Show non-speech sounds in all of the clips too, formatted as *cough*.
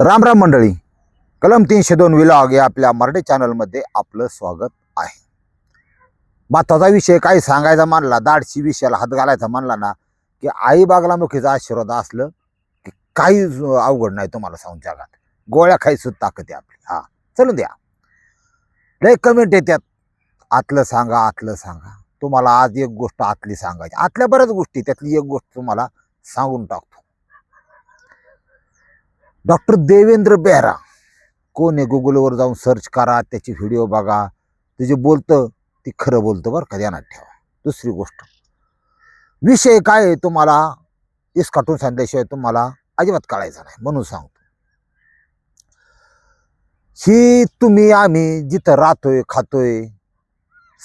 राम राम मंडळी. कलम तीनशे दोन विलॉग या आपल्या मराठी चॅनलमध्ये आपलं स्वागत आहे. महत्त्वाचा विषय काही सांगायचा मानला दाडशी विषयाला हात घालायचा मानला ना की आई बागलामुखीचा आशीर्वाद असलं की काही अवघड नाही तुम्हाला सांगून जगात. गोळ्या खाई सुद्धा ताकद आहे आपली. हा चलून द्या. लय कमेंट येतात आतलं सांगा आतलं सांगा. तुम्हाला आज एक गोष्ट आतली सांगायची. आतल्या बऱ्याच गोष्टी त्यातली एक गोष्ट तुम्हाला सांगून टाकतो. डॉक्टर देवेंद्र बेहरा. कोण आहे? गुगलवर जाऊन सर्च करा त्याची व्हिडिओ बघा. ते जे बोलतं ते खरं बोलतं बरं का? ध्यानात ठेवा. दुसरी गोष्ट. विषय काय आहे तुम्हाला? इसकाटून सांगितल्याशिवाय तुम्हाला अजिबात काढायचा नाही म्हणून सांगतो. ही तुम्ही आम्ही जिथं राहतोय खातोय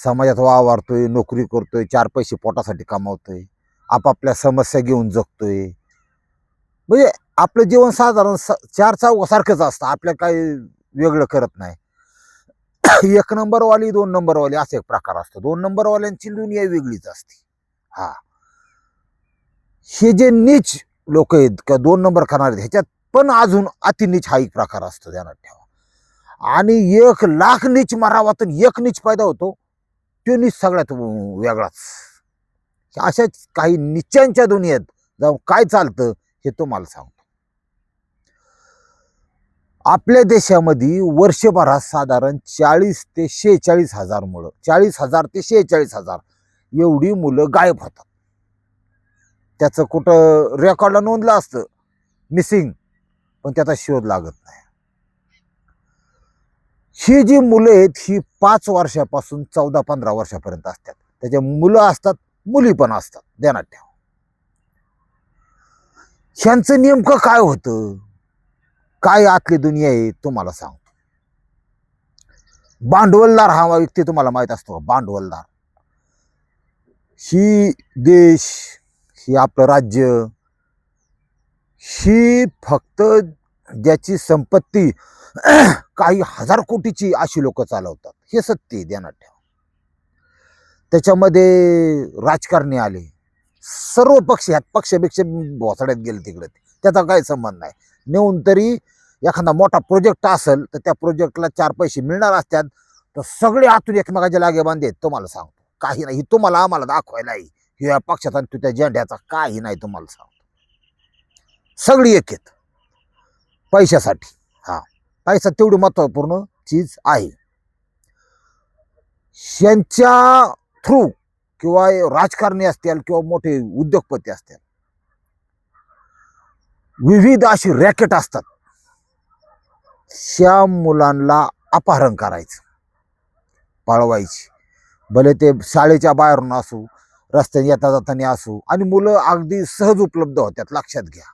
समाजात वावरतोय नोकरी करतोय चार पैसे पोटासाठी कमावतोय आपापल्या समस्या घेऊन जगतोय म्हणजे आपलं जीवन साधारण स चार चौघासारखंच असतं. आपल्या काही वेगळं करत नाही. *coughs* एक नंबरवाली दोन नंबरवाली असा एक प्रकार असतो. दोन नंबरवाल्यांची दुनिया वेगळीच असते. हा. हे जे नीच लोक आहेत का दोन नंबर करणारे आहेत, ह्याच्यात पण अजून अतिनीच हा एक प्रकार असतो ध्यानात ठेवा. आणि एक लाख नीच मारावा तर एक नीच पैदा होतो. तो नीच सगळ्यात वेगळाच. अशाच काही निच्यांच्या दुनियेत जाऊन काय चालतं? हे तुम्हाला सांगतो. आपल्या देशामध्ये वर्षभरात साधारण चाळीस ते शेहेचाळीस हजार मुलं चाळीस हजार ते शेहेचाळीस हजार एवढी मुलं गायब होतात. त्याचं कुठं रेकॉर्डला नोंदलं असतं मिसिंग पण त्याचा शोध लागत नाही. ही जी मुलं आहेत ही पाच वर्षापासून चौदा पंधरा वर्षापर्यंत असतात. त्याच्या मुलं असतात मुली पण असतात ध्यानात ठेवा. ह्यांचं नेमकं काय होतं? काय आतली दुनिया आहे तुम्हाला सांगतो. भांडवलदार हा व्यक्ती तुम्हाला माहीत असतो भांडवलदार. ही देश ही आपलं राज्य ही फक्त ज्याची संपत्ती *clears throat* काही हजार कोटीची अशी लोक चालवतात. हे सत्य ध्यानात ठेवा. त्याच्यामध्ये राजकारणी आले. सर्व पक्ष ह्यात पक्षापेक्षा भोसड्यात गेले तिकडे. त्याचा काही संबंध नाही. नेऊन तरी एखादा मोठा प्रोजेक्ट असेल तर त्या प्रोजेक्टला चार पैसे मिळणार असतात तर सगळे आतून एकमेकाच्या लागे बांधेत तुम्हाला सांगतो. काही नाही तुम्हाला आम्हाला दाखवायला आहे. या पक्षाचा आणि त्या झेंड्याचा काही नाही तुम्हाला सांगतो. सगळी एक आहेत. पैशासाठी. हा. पैसा तेवढी महत्त्वपूर्ण चीज आहे. यांच्या थ्रू किंवा राजकारणी असतील किंवा मोठे उद्योगपती असतील. विविध अशी रॅकेट असतात. त्या मुलांना अपहरण करायचं. पळवायची. भले ते शाळेच्या बाहेरून असू रस्त्याने येता जाताना असू आणि मुलं अगदी सहज उपलब्ध होत्यात लक्षात घ्या.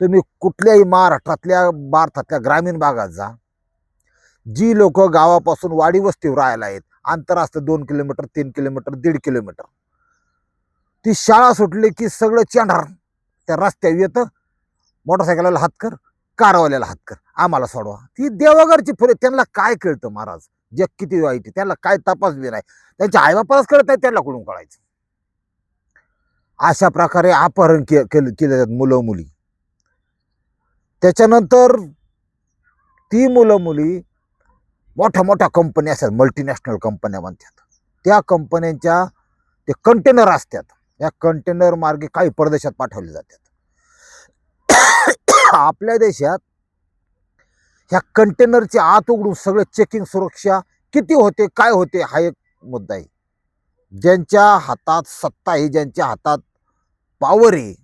तुम्ही कुठल्याही महाराष्ट्रातल्या भारतातल्या ग्रामीण भागात जा. जी लोक गावापासून वाडी वस्तीवर राहायला आहेत अंतर असतं दोन किलोमीटर तीन किलोमीटर दीड किलोमीटर. ती शाळा सुटली की सगळं चेंढार त्या रस्त्यावर येतं मोटरसायकलला हात कर कारवाल्याला हात कर. आम्हाला सोडवा. ती देवाघरची फुले त्यांना काय कळतं महाराज? जग किती वाईट त्यांना काय तपास बी नाही. त्यांच्या आईबापास कळत नाही त्यांना कुठून कळायचं? अशा प्रकारे अपहरण के केलं केले जातात मुलं मुली त्याच्यानंतर ती मुलं मुली मोठ्या मोठ्या कंपन्या असतात मल्टीनॅशनल कंपन्या म्हणतात. त्या कंपन्यांच्या ते कंटेनर असतात. या कंटेनर मार्गे काही परदेशात पाठवले जातात. *coughs* आपल्या देशात ह्या कंटेनरचे आत उघडून सगळे चेकिंग सुरक्षा किती होते काय होते हा एक मुद्दा आहे. ज्यांच्या हातात सत्ता आहे ज्यांच्या हातात पावर आहे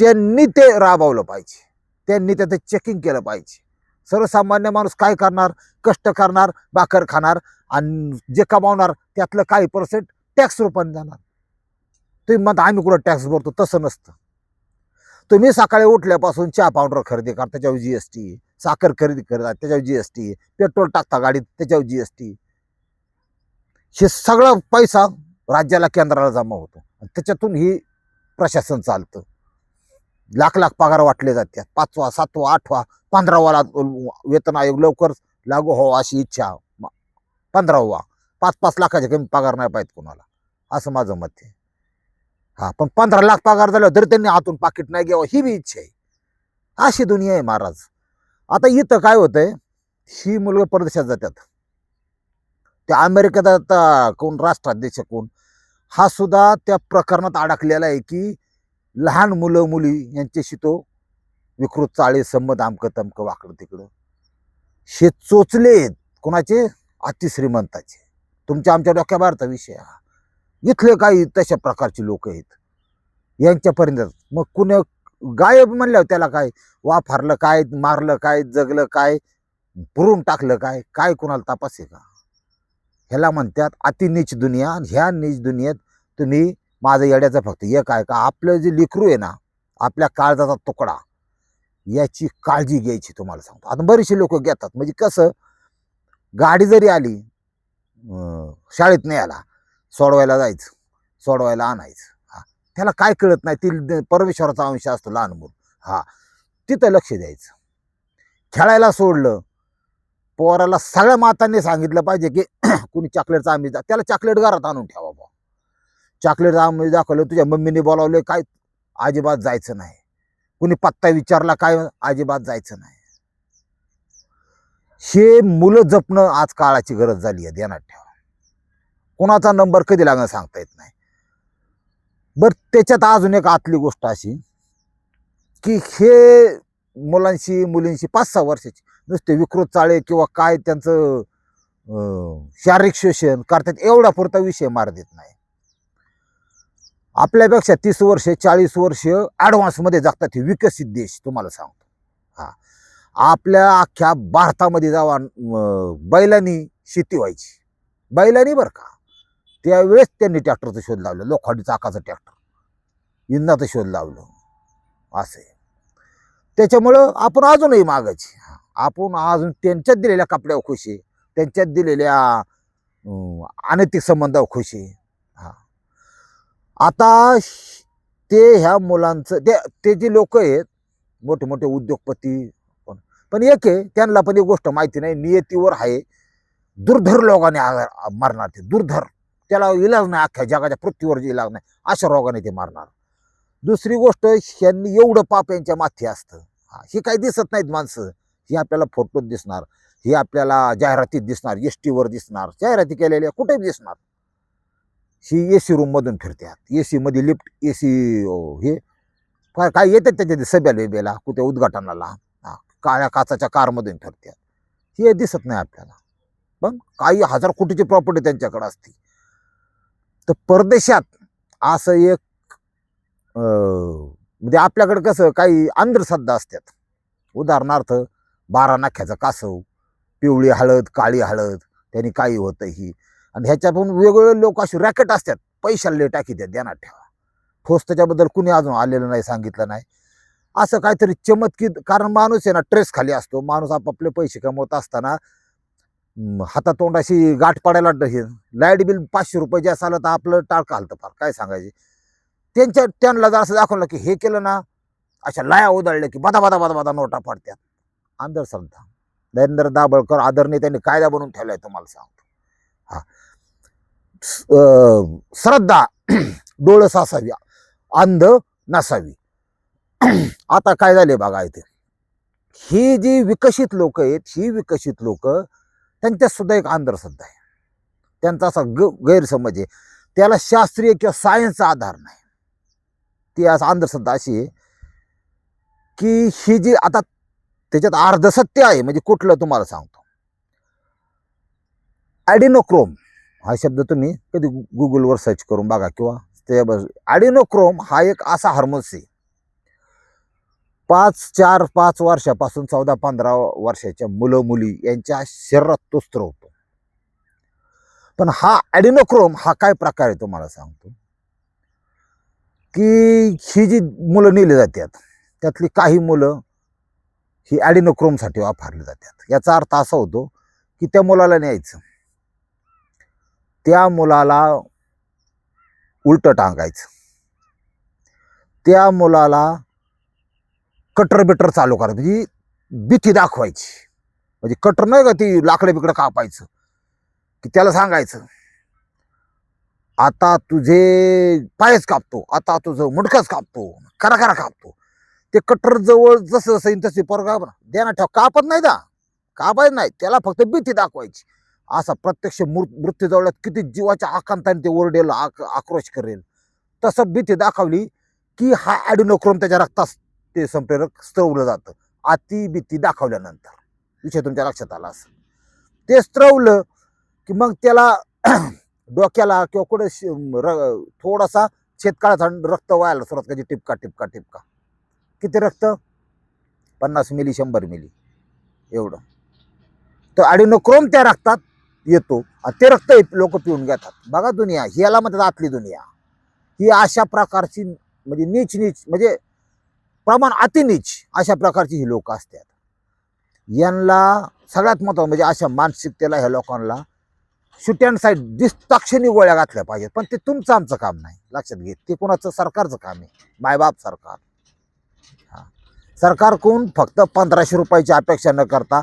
त्यांनी ते राबवलं पाहिजे. त्यांनी त्याचं चेकिंग केलं पाहिजे. सर्वसामान्य माणूस काय करणार? कष्ट करणार भाकर खाणार आणि जे कमावणार त्यातलं काही पर्सेंट टॅक्स रूपाने जाणार. तुम्ही म्हणता आम्ही कुठं टॅक्स भरतो? तसं नसतं. तुम्ही सकाळी उठल्यापासून चहा पावडर खरेदी करा त्याच्यावर जी एस टी साखर खरेदी करता त्याच्यावर जी एस टी पेट्रोल टाकता गाडीत त्याच्यावर जी एस टी हे सगळा पैसा राज्याला केंद्राला जमा होतो. आणि त्याच्यातून ही प्रशासन चालतं. लाख लाख पगार वाटले जातात. पाचवा सातवा आठवा पंधरावा वेतन आयोग लवकर लागू हो अशी इच्छा पंधरावा. पाच पाच लाखाचे कमी पगार नाही पाहिजे कोणाला. असं माझं मत आहे. हा पण पंधरा लाख पगार झाला तरी त्यांनी आतून पाकिट नाही घ्यावं ही बी इच्छा आहे. अशी दुनिया आहे महाराज. आता इथं काय होतंय? ही मुलगा परदेशात जातात. त्या अमेरिकेत आता कोण राष्ट्राध्यक्ष कोण? हा सुद्धा त्या प्रकरणात अडकलेला आहे की लहान मुलं मुली यांच्याशी तो विकृत चाळे संमत आमकं तमकं वाकडं तिकडं. शे चोचलेत कोणाचे? अतिश्रीमंताचे. तुमच्या आमच्या डोक्याबाहेरचा विषय हा. इथले काही तशा प्रकारचे लोक आहेत. यांच्यापर्यंत मग कुण्या गायब म्हणल्यावर त्याला काय वाफारलं काय मारलं काय जगलं काय पुरून टाकलं काय काय कुणाला तपास आहे का? ह्याला म्हणतात अति नीच दुनिया ह्या नीच दुनियेत तुम्ही माझं येड्याचं फक्त एक आहे का आपलं जे लिखरू आहे ना आपल्या काळजाचा तुकडा याची काळजी घ्यायची तुम्हाला सांगतो. आता बरेचसे लोक घेतात. म्हणजे कसं गाडी जरी आली शाळेत नाही आला सोडवायला जायचं सोडवायला आणायचं हां. त्याला काय कळत नाही ती परमेश्वराचा अंश असतो लहान मूल हा. तिथं लक्ष द्यायचं. खेळायला सोडलं पोराला सगळ्या मातांनी सांगितलं पाहिजे की *clears throat* कुणी चॉकलेटचा आम्ही जा त्याला चॉकलेट घरात आणून ठेवा चॉकलेट चॉकलेटचा आम्ही दाखवलं तुझ्या मम्मीने बोलावलं काय अजिबात जायचं नाही. कुणी पत्ता विचारला काय अजिबात जायचं नाही. हे मुलं जपणं आज काळाची गरज झाली आहे ध्यानात ठेवा. कोणाचा नंबर कधी लागणं सांगता येत नाही. बर त्याच्यात अजून एक आतली गोष्ट अशी की हे मुलांशी मुलींशी पाच सहा वर्षाची नुसते विकृत चाळे किंवा काय त्यांचं शारीरिक शोषण करतात एवढा पुरता विषय मार देत नाही. आपल्यापेक्षा तीस वर्ष चाळीस वर्ष ॲडव्हान्समध्ये जगतात हे विकसित देश तुम्हाला सांगतो. हां. आपल्या अख्ख्या भारतामध्ये जावा बैलांनी शेती व्हायची. बैलांनी बरं का. त्यावेळेस त्यांनी ट्रॅक्टरचा शोध लावलं. लोखंडी चाकाचं ट्रॅक्टर. इंधाचं शोध लावलं. असं आहे. त्याच्यामुळं आपण अजूनही मागायची. आपण अजून त्यांच्यात दिलेल्या कपड्यावर खुशी त्यांच्यात दिलेल्या अनैतिक संबंधावर खुशी आता श- ते ह्या मुलांचं ते ते जे लोक आहेत मोठे मोठे उद्योगपती पण पण एक आहे त्यांना पण एक गोष्ट माहिती नाही नियतीवर आहे. दुर्धर लोकांनी मारणार ते दुर्धर. त्याला इलाज नाही अख्ख्या जगाच्या पृथ्वीवर जे इलाज नाही अशा रोगाने ते मारणार. दुसरी गोष्ट ह्यांनी एवढं पाप यांच्या माथी असतं. हा ही काही दिसत नाहीत माणसं. ही आपल्याला फोटोत दिसणार. ही आपल्याला जाहिरातीत दिसणार एस टीवर दिसणार. जाहिराती केलेल्या कुठेही दिसणार. ही ए सी रूममधून फिरतात ए सीमध्ये लिफ्ट ए सी हे. काय काय येतात त्याच्या सभ्याला बिब्याला कुठे उद्घाटनाला. काळ्या काचाच्या कारमधून फिरतात हे दिसत नाही आपल्याला. पण काही हजार कोटीची प्रॉपर्टी त्यांच्याकडे असते. तर परदेशात असं एक म्हणजे आपल्याकडे कसं काही अंधश्रद्धा असतात. उदाहरणार्थ बारा नाख्याचं कासव पिवळी हळद काळी हळद त्यांनी काही होतं ही आणि ह्याच्यातून वेगवेगळे लोक असे रॅकेट असतात. पैशाला टाकी द्या ध्यानात ठेवा. ठोस त्याच्याबद्दल कुणी अजून आलेलं नाही सांगितलं नाही. असं काहीतरी चमत्कीत कारण माणूस आहे ना ट्रेस खाली असतो. माणूस आपापले पैसे कमवत असताना हातातोंडाशी गाठ पडायला लाइट बिल पाचशे रुपये जे आलं तर आपलं टाळकं हलतं फार. काय सांगायचे? त्यांच्या त्यांना जर असं दाखवलं की हे केलं ना अशा लाया उधळल्या की बदा बदा बदा बदा नोटा पडत्यात. अंधश्रद्धा. नरेंद्र दाभळकर आदरणीय त्यांनी कायदा बनवून ठेवला आहे तुम्हाला सांगतो. हां. श्रद्धा *clears throat* डोळस असावी अंध नसावी. *clears throat* आता काय झाले बघा इथे. ही जी विकसित लोक आहेत ही विकसित लोक त्यांच्यात सुद्धा एक अंधश्रद्धा आहे. त्यांचा असा ग गैरसमज आहे. त्याला शास्त्रीय किंवा सायन्सचा आधार नाही. ती असं अंधश्रद्धा अशी आहे की ही जी आता त्याच्यात अर्धसत्य आहे म्हणजे कुठलं तुम्हाला सांगतो. ॲडिनोक्रोम हा शब्द तुम्ही कधी गुगलवर सर्च करून बघा किंवा ते ॲडिनोक्रोम हा एक असा हार्मोन्स आहे. पाच चार पाच वर्षापासून चौदा पंधरा वर्षाच्या मुलं मुली यांच्या शरीरात तो स्त्रवतो पण हा ॲडिनोक्रोम हा काय प्रकार आहे तुम्हाला सांगतो? की ही जी मुलं नेली जातात त्यातली काही मुलं ही ॲडिनोक्रोमसाठी वापरली जातात. याचा अर्थ असा होतो की त्या मुलाला न्यायचं. त्या मुलाला उलटं टांगायचं. त्या मुलाला कटर बिटर चालू करायचं. म्हणजे भीती दाखवायची. म्हणजे कटर नाही का ती लाकडं बिकडं कापायचं. की त्याला सांगायचं आता तुझे पायच कापतो. आता तुझं मुडकंच कापतो. करा करा कापतो. ते कट्टर जवळ जसं जसं येईल तसे पोरगा द्या ठेव. कापत नाही दा. कापायचं नाही. त्याला फक्त भीती दाखवायची. असा प्रत्यक्ष मृ- मृत्यू किती जीवाच्या आकांताने ते ओरडेल आक आक्रोश करेल. तसं भीती दाखवली की हा ॲडिनोक्रोम त्याच्या रक्तास ते संप्रेरक स्त्रवलं जातं. अति भीती दाखवल्यानंतर. विषय तुमच्या लक्षात आला असं ते स्त्रवलं की मग त्याला *clears throat* डोक्याला किंवा कुठे श- र- थोडासा शेतकाळाचा रक्त व्हायला सुरुवात करायची टिपका टिपका टिपका. किती रक्त? पन्नास मिली शंभर मिली एवढं. तर ॲडिनोक्रोम त्या रक्तात येतो आणि ते रक्त लोक पिऊन घेतात. बघा दुनिया ही याला म्हणतात आतली दुनिया. ही अशा प्रकारची म्हणजे नीच नीच म्हणजे प्रमाण अतिनीच अशा प्रकारची ही लोक असतात. यांना सगळ्यात महत्त्वाचं म्हणजे अशा मानसिकतेला ह्या लोकांना शूट अँड साईड दिसताक्षणी गोळ्या घातल्या पाहिजेत. पण ते तुमचं आमचं काम नाही. लक्षात घे ते कोणाचं सरकारचं काम आहे. मायबाप सरकार. हा. सरकारकडून फक्त पंधराशे रुपयाची अपेक्षा न करता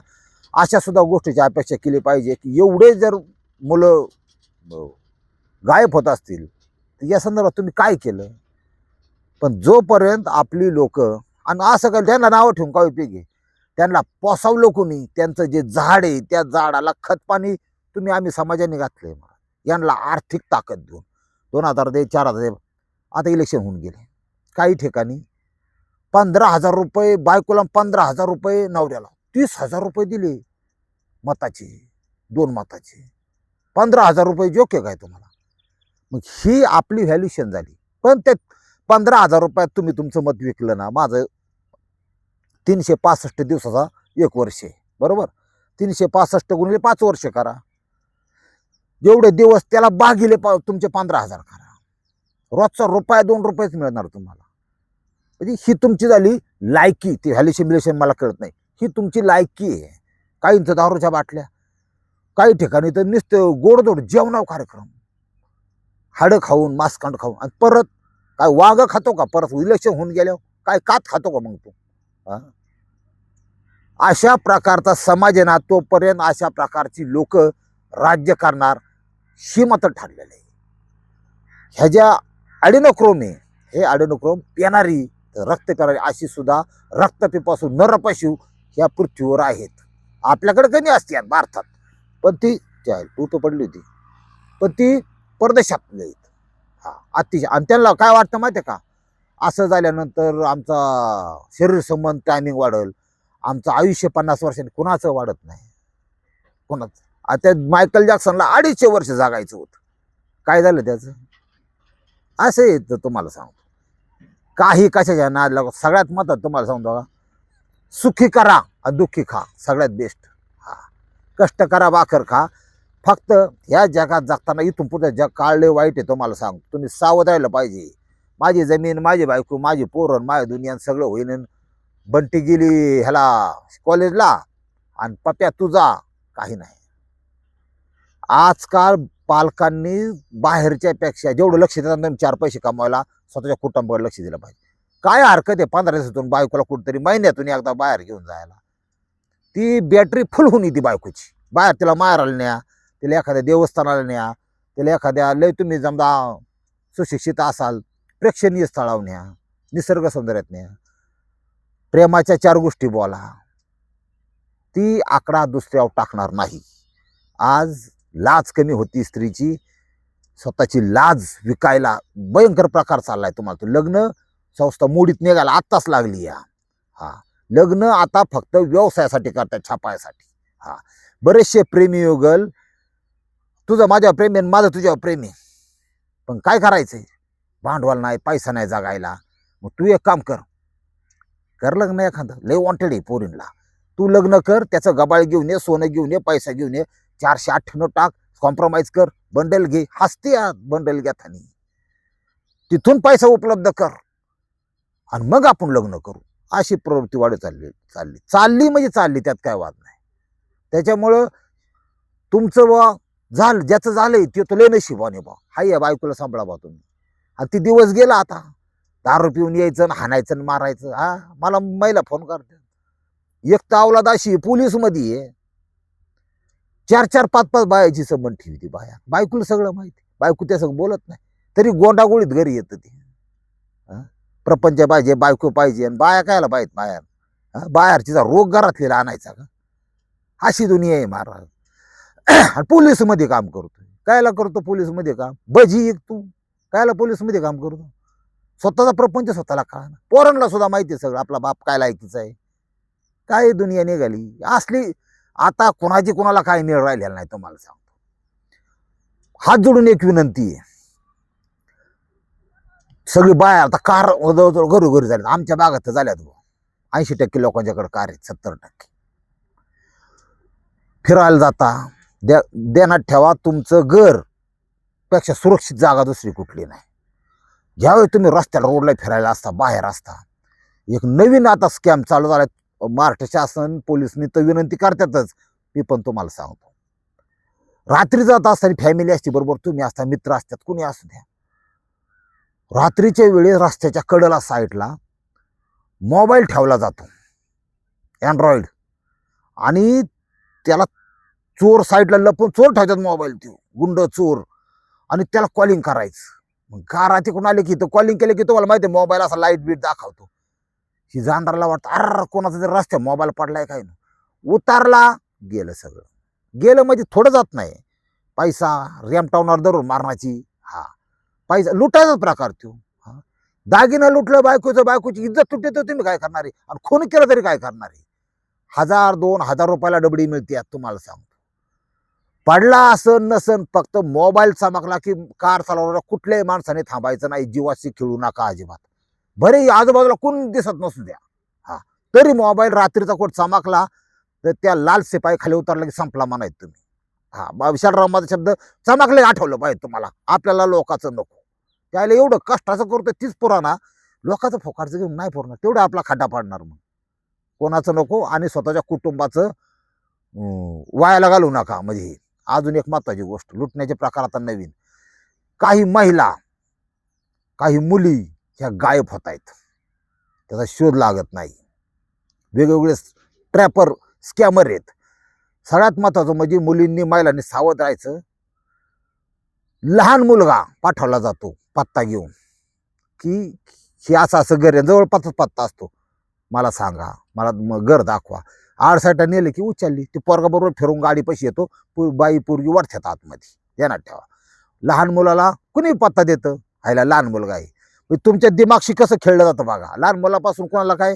अशा सुद्धा गोष्टीची अपेक्षा केली पाहिजे की एवढे जर मुलं गायब होत असतील तर या संदर्भात तुम्ही काय केलं? पण जोपर्यंत आपली लोक आणि असं काय त्यांना नावं ठेवून काय उपयोगी त्यांना पोसावलं कोणी? त्यांचं जे झाड आहे त्या झाडाला खतपाणी तुम्ही आम्ही समाजाने घातलं आहे मला यांना आर्थिक ताकद देऊन. दोन हजार दे चार हजार दे. आता इलेक्शन होऊन गेले. काही ठिकाणी पंधरा हजार रुपये बायकोला पंधरा हजार रुपये नवऱ्याला. तीस हजार रुपये दिले मताचे दोन मताचे. पंधरा हजार रुपये जोके काय तुम्हाला? मग ही आपली व्हॅल्युशन झाली. पण त्या पंधरा हजार रुपयात तुम्ही तुमचं मत विकलं ना माझं तीनशे पासष्ट दिवसाचा एक वर्ष आहे. बरोबर? तीनशे पासष्ट गुणिले पाच वर्ष करा. जेवढे दिवस त्याला बागिले पा तुमचे पंधरा हजार करा. रोजचा रुपया दोन रुपयेच मिळणार तुम्हाला. म्हणजे ही तुमची झाली लायकी. ती व्हॅल्युशन बिल्युशन मला कळत नाही. ही तुमची लायकी आहे. काहींचं दारूच्या बाटल्या काही ठिकाणी तर नुसतं गोडधोड जेवणाव कार्यक्रम. हाडं खाऊन मास्कांड खाऊन आणि परत काय वाघ खातो का? परत इलेक्शन होऊन गेल्यावर काय कात खातो का मग तू? अशा प्रकारचा समाज आहे ना तोपर्यंत अशा प्रकारची लोक राज्य करणार श्रीमत ठरलेलं आहे. ह्या ज्या अडिनोक्रोम आहे हे अडिनोक्रोम पिणारी रक्त पिणारी अशी सुद्धा रक्तपिपासू नरपशू ह्या पृथ्वीवर आहेत. आपल्याकडे कमी असते भारतात. पण ती त्या तू तर पडली होती. पण ती परदेशात आहेत हा अतिशय. आणि त्यांना काय वाटतं माहिती आहे का? असं झाल्यानंतर आमचा शरीर संबंध टायमिंग वाढल. आमचं आयुष्य पन्नास वर्षांनी कुणाचं वाढत नाही. कोणाचं? आता मायकल जॅक्सनला अडीचशे वर्ष जागायचं होतं. काय झालं त्याचं? असं येतं तुम्हाला सांगतो. काही कशाच्या नाद लागत सगळ्यात मतात तुम्हाला सांगतो का सुखी करा आणि दुःखी खा सगळ्यात बेस्ट हा. कष्ट करा भाकर खा. फक्त ह्या जगात जगताना इथून पुढे जग काळले वाईट आहे तुम्हाला सांग. तुम्ही सावध राहिलं पाहिजे. माझी जमीन माझी बायको माझी पोरण माझ्या दुनियान सगळं होईन बंटी गेली ह्याला कॉलेजला आणि पप्या तुझा काही नाही. आजकाल पालकांनी बाहेरच्यापेक्षा जेवढं लक्ष देतात चार पैसे कमवायला स्वतःच्या कुटुंबावर लक्ष दिलं पाहिजे. काय हरकत आहे? पंधरा दिवसातून बायकोला कुठंतरी महिन्यातून एकदा बाहेर घेऊन जायला. ती बॅटरी फुल होऊन येते बायकोची. बाहेर तिला मारायला न्या तिला एखाद्या देवस्थानाला न्या तिला एखाद्या लय तुम्ही समजा सुशिक्षित असाल प्रेक्षणीय स्थळावर न्या निसर्ग सौंदर्यात न्या. प्रेमाच्या चार गोष्टी बोला. ती आकडा दुसऱ्यावर टाकणार नाही. आज लाज कमी होती स्त्रीची. स्वतःची लाज विकायला भयंकर प्रकार चाललाय तुम्हाला. तो लग्न संस्था मोडीत निघायला आत्ताच लागली या. हा. लग्न आता फक्त व्यवसायासाठी करतात छापायसाठी. हा. बरेचसे प्रेमी युगल तुझं माझ्यावर प्रेमी आणि माझं तुझ्यावर प्रेमी पण काय करायचंय? भांडवल नाही पैसा नाही जगायला. मग तू एक काम कर. कर लग्न एखादं. लय वॉन्टेड आहे पोरींला. तू लग्न कर त्याचं गबाळ घेऊन ये सोनं घेऊन ये पैसा घेऊन ये. चारशे अठ्ठ्याण्णव टाक कॉम्प्रोमाइज कर बंडल घे. हसते बंडल घ्या थानी तिथून पैसा उपलब्ध कर. आणि मग आपण लग्न करू. अशी प्रवृत्ती वाढत चालली चालली. चालली म्हणजे चालली त्यात काय वाद नाही. त्याच्यामुळं तुमचं बा झालं ज्याचं झालंय ते तर लय नशिबाने बा हाय या बायकोला सांभाळा बा तुम्ही. आणि ती दिवस गेला आता. दारू पिऊन यायचं हाणायचं आणि मारायचं. हा मला महिला फोन करते. एक तर अवलाद अशी पोलीसमध्ये आहे. चार चार पाच पाच बायाची संबंध ठेवती बाया. बायकोला सगळं माहिती बायको त्या सगळं बोलत नाही. तरी गोंडागोळीत घरी येतं ती. हां? प्रपंच पाहिजे बायको पाहिजे आणि बाया कायला पाहिजेत बाहेर हा? बाहेरचा रोग घरातलेला आणायचा का? अशी दुनिया आहे महाराज. *clears throat* पोलीसमध्ये काम करतोय. कायला करतो पोलीसमध्ये काम? बजी एक तू. कायला पोलीसमध्ये काम करतो? स्वतःचा प्रपंच स्वतःला का पोरांना सुद्धा माहिती आहे सगळं आपला बाप काय लायकीचा आहे. काय दुनिया निघाली? असली आता कोणाची कोणाला काय निळ राहिलेला नाही तुम्हाला सांगतो. हात जोडून एक विनंती आहे. सगळी बाया आता कार जवळजवळ घरोघरी झाली. आमच्या भागात तर झाल्यात ऐंशी टक्के लोकांच्याकडे कार आहेत सत्तर टक्के. फिरायला जाता द्या देण्यात ठेवा तुमचं घरपेक्षा सुरक्षित जागा दुसरी कुठली नाही. ज्यावेळी तुम्ही रस्त्याला रोडला फिरायला असता बाहेर असता एक नवीन आता स्कॅम चालू झाला महाराष्ट्र शासन पोलिसनी तर विनंती करतातच. मी पण तुम्हाला सांगतो. रात्री जात असताना फॅमिली असते बरोबर तुम्ही असता मित्र असतात कुणी असू द्या. रात्रीच्या वेळेस रस्त्याच्या कडेला साईडला मोबाईल ठेवला जातो. अँड्रॉइड आणि त्याला चोर साईडला लपून चोर ठेवतात मोबाईल तो गुंड चोर. आणि त्याला कॉलिंग करायचं. मग गारा तिकडून आले की तर कॉलिंग केलं की तुम्हाला माहिती आहे मोबाईल असा लाइट बीट दाखवतो. ही जाणाराला वाटतं अर कोणाचा तरी रस्त्या मोबाईल पडलाय काय? ना उतारला गेलं सगळं. गेलं म्हणजे थोडं जात नाही. पैसा रॅमटाऊनवर धरून मारण्याची हा. पाहिजे लुटायचा प्रकार तो दागिना लुटलं बायकोचं बायकोची इज्जत तुटते तर तुम्ही काय करणार आहे? आणि खून केलं तरी काय करणार आहे? हजार दोन हजार रुपयाला डबडी मिळते तुम्हाला सांगतो. पडला असन नसन फक्त मोबाईल चमकला की कार चालवणाऱ्या कुठल्याही माणसाने थांबायचं नाही जीवाशी खेळू नका अजिबात. भरे आजूबाजूला कोण दिसत नसू द्या. हा? तरी मोबाईल रात्रीचा कोट चमकला तर त्या लाल सिपाही खाली उतरला की संपला म्हणायचं तुम्ही. हा बा विशालराव माझा शब्द चमकले आठवलं पाहिजे तुम्हाला. आपल्याला लोकांचं नको. त्याला एवढं कष्टाचं करतो तीच पुराणा लोकांचं फोकाटचं घेऊन नाही पुरणार. तेवढं आपला खड्डा पाडणार मग. कोणाचं नको आणि स्वतःच्या कुटुंबाचं वायाला घालू नका म्हणजे. हे. अजून एक महत्वाची गोष्ट लुटण्याचे प्रकार आता नवीन. काही महिला काही मुली ह्या गायब होत आहेत त्याचा शोध लागत नाही. वेगवेगळे ट्रॅपर स्कॅमर आहेत. सगळ्यात महत्वाचं म्हणजे मुलींनी महिलांनी सावध राहायचं. लहान मुलगा पाठवला जातो पत्ता घेऊन. की हे असं असं घर जवळपासच पत्ता असतो. मला सांगा मला घर दाखवा. आडसाटा नेले की उचलली ती पोरगाबरोबर फिरून गाडी पैसे येतो पु- बाई पोरगी वरथ्यात आतमध्ये. ध्यानात ठेवा. लहान मुलाला कुणी पत्ता देतं? हायला लहान मुलगा आहे. तुमच्या दिमागशी कसं खेळलं जातं बघा. लहान मुलापासून कोणाला काय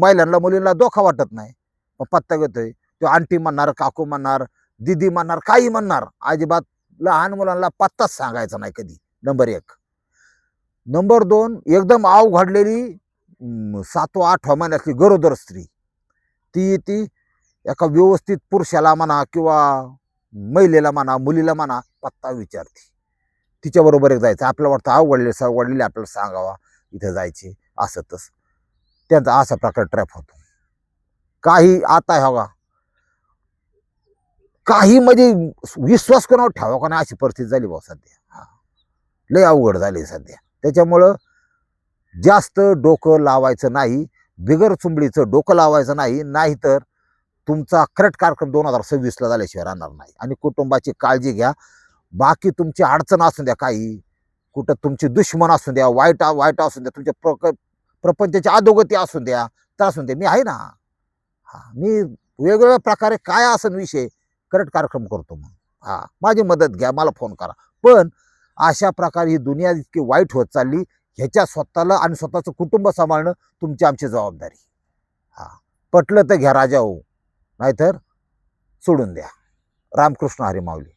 महिलांना मुलींना धोका वाटत नाही. मग पत्ता घेतोय. तो आंटी म्हणणार काकू म्हणणार दिदी म्हणणार काही म्हणणार. अजिबात लहान मुलांना पत्ताच सांगायचा नाही कधी. नंबर एक. नंबर दोन एकदम आव घडलेली सातवा आठवा महिन्यातली गरोदर स्त्री. ती ती एका व्यवस्थित पुरुषाला म्हणा किंवा महिलेला म्हणा मुलीला म्हणा पत्ता विचारते. तिच्याबरोबर एक जायचं. आपल्याला वाटतं आवडले सावडलेले आपल्याला सांगावा इथं जायचे असं तसं. त्यांचा असा प्रकार ट्रॅप होतो. काही आता हे काही म्हणजे विश्वास कोणावर ठेवा का नाही अशी परिस्थिती झाली भाऊ सध्या. हा. लय अवघड झाली सध्या. त्याच्यामुळं जास्त डोकं लावायचं नाही बिगर चुंबडीचं डोकं लावायचं नाही नाहीतर तुमचा करेक्ट कार्यक्रम दोन हजार सव्वीसला झाल्याशिवाय राहणार नाही. आणि कुटुंबाची काळजी घ्या. बाकी तुमची अडचण असू द्या काही कुठं तुमची दुश्मन असू द्या वाईट वाईट असू द्या तुमच्या प्रक प्रपंचाची अधोगती असू द्या तर असू द्या. मी आहे ना. हा. मी वेगवेगळ्या प्रकारे काय असन विषय करेक्ट कार्यक्रम करतो मग हां माझी मदत घ्या मला फोन करा. पण अशा प्रकारे ही दुनिया इतकी वाईट होत चालली ह्याच्या स्वतःला आणि स्वतःचं कुटुंब सांभाळणं तुमची आमची जबाबदारी. हां पटलं तर घ्या राजा हो नाहीतर सोडून द्या. रामकृष्ण हरी माऊली.